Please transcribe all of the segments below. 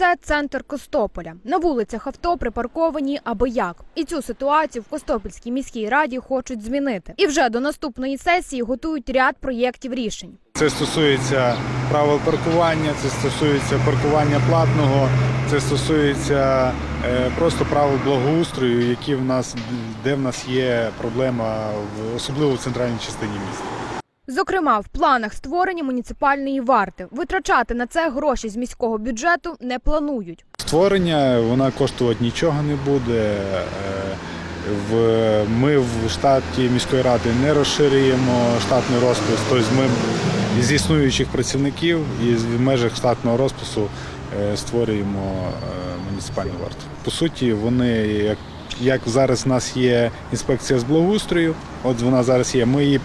це центр Костополя. На вулицях авто припарковані аби як. І цю ситуацію в Костопільській міській раді хочуть змінити. І вже до наступної сесії готують ряд проєктів рішень. Це стосується правил паркування, це стосується паркування платного, це стосується е, просто правил благоустрою, які в нас де в нас є проблема, в- особливо в центральній частині міста. Зокрема, в планах створення муніципальної варти витрачати на це гроші з міського бюджету не планують. Створення вона коштувати нічого не буде. Е, ми в штаті міської ради не розширюємо штатний розпис, тобто ми з існуючих працівників і в межах штатного розпису е, створюємо е, муніципальну варту. По суті, вони, як, як зараз у нас є інспекція з благоустрою, от вона зараз є, ми її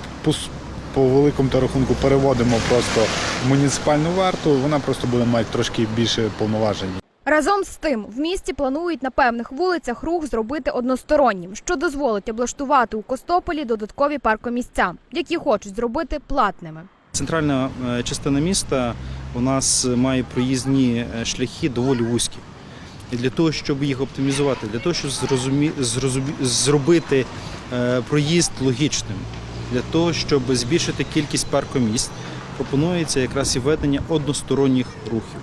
по, великому та рахунку переводимо просто в муніципальну варту, вона просто буде мати трошки більше повноважень. Разом з тим, в місті планують на певних вулицях рух зробити одностороннім, що дозволить облаштувати у Костополі додаткові паркомісця, які хочуть зробити платними. Центральна е, частина міста у нас має проїзні е, шляхи доволі вузькі. І для того, щоб їх оптимізувати, для того, щоб зрозумі... зробити е, проїзд логічним, для того, щоб збільшити кількість паркомісць, пропонується якраз і введення односторонніх рухів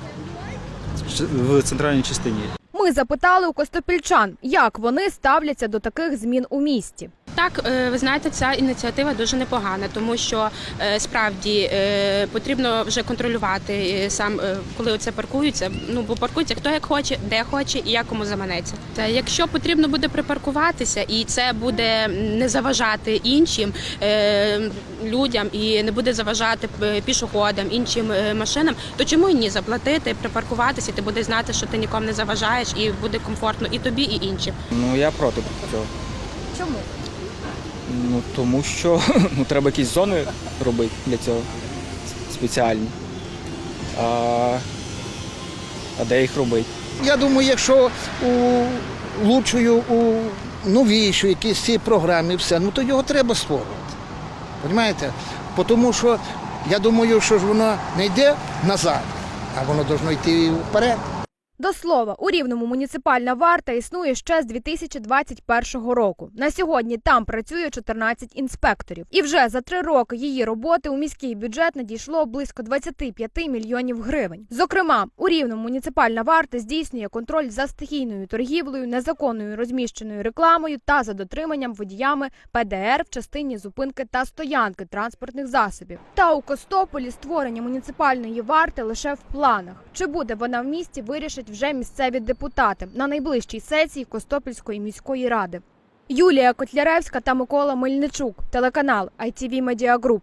в центральній частині. Ми запитали у костопільчан, як вони ставляться до таких змін у місті. Так, е, ви знаєте, ця ініціатива дуже непогана, тому що е, справді е, потрібно вже контролювати сам, коли оце паркуються. Ну бо паркуються хто як хоче, де хоче і як кому заманеться. Та якщо потрібно буде припаркуватися, і це буде не заважати іншим людям і не буде заважати пішоходам, іншим машинам, то чому і ні заплатити, припаркуватися, і ти будеш знати, що ти нікому не заважаєш, і буде комфортно і тобі, і іншим. Ну я проти цього. Чому? Ну тому що ну, треба якісь зони робити для цього спеціальні. А, а де їх робити? Я думаю, якщо у влучую у новішу якісь ці програми, все, ну то його треба створювати. Розумієте? Тому що я думаю, що ж воно не йде назад, а воно повинно йти вперед. До слова, у рівному муніципальна варта існує ще з 2021 року. На сьогодні там працює 14 інспекторів. І вже за три роки її роботи у міський бюджет надійшло близько 25 мільйонів гривень. Зокрема, у рівному муніципальна варта здійснює контроль за стихійною торгівлею, незаконною розміщеною рекламою та за дотриманням водіями ПДР в частині зупинки та стоянки транспортних засобів. Та у Костополі створення муніципальної варти лише в планах. Чи буде вона в місті, вирішать вже місцеві депутати на найближчій сесії Костопільської міської ради. Юлія Котляревська та Микола Мельничук, телеканал ITV Media Group.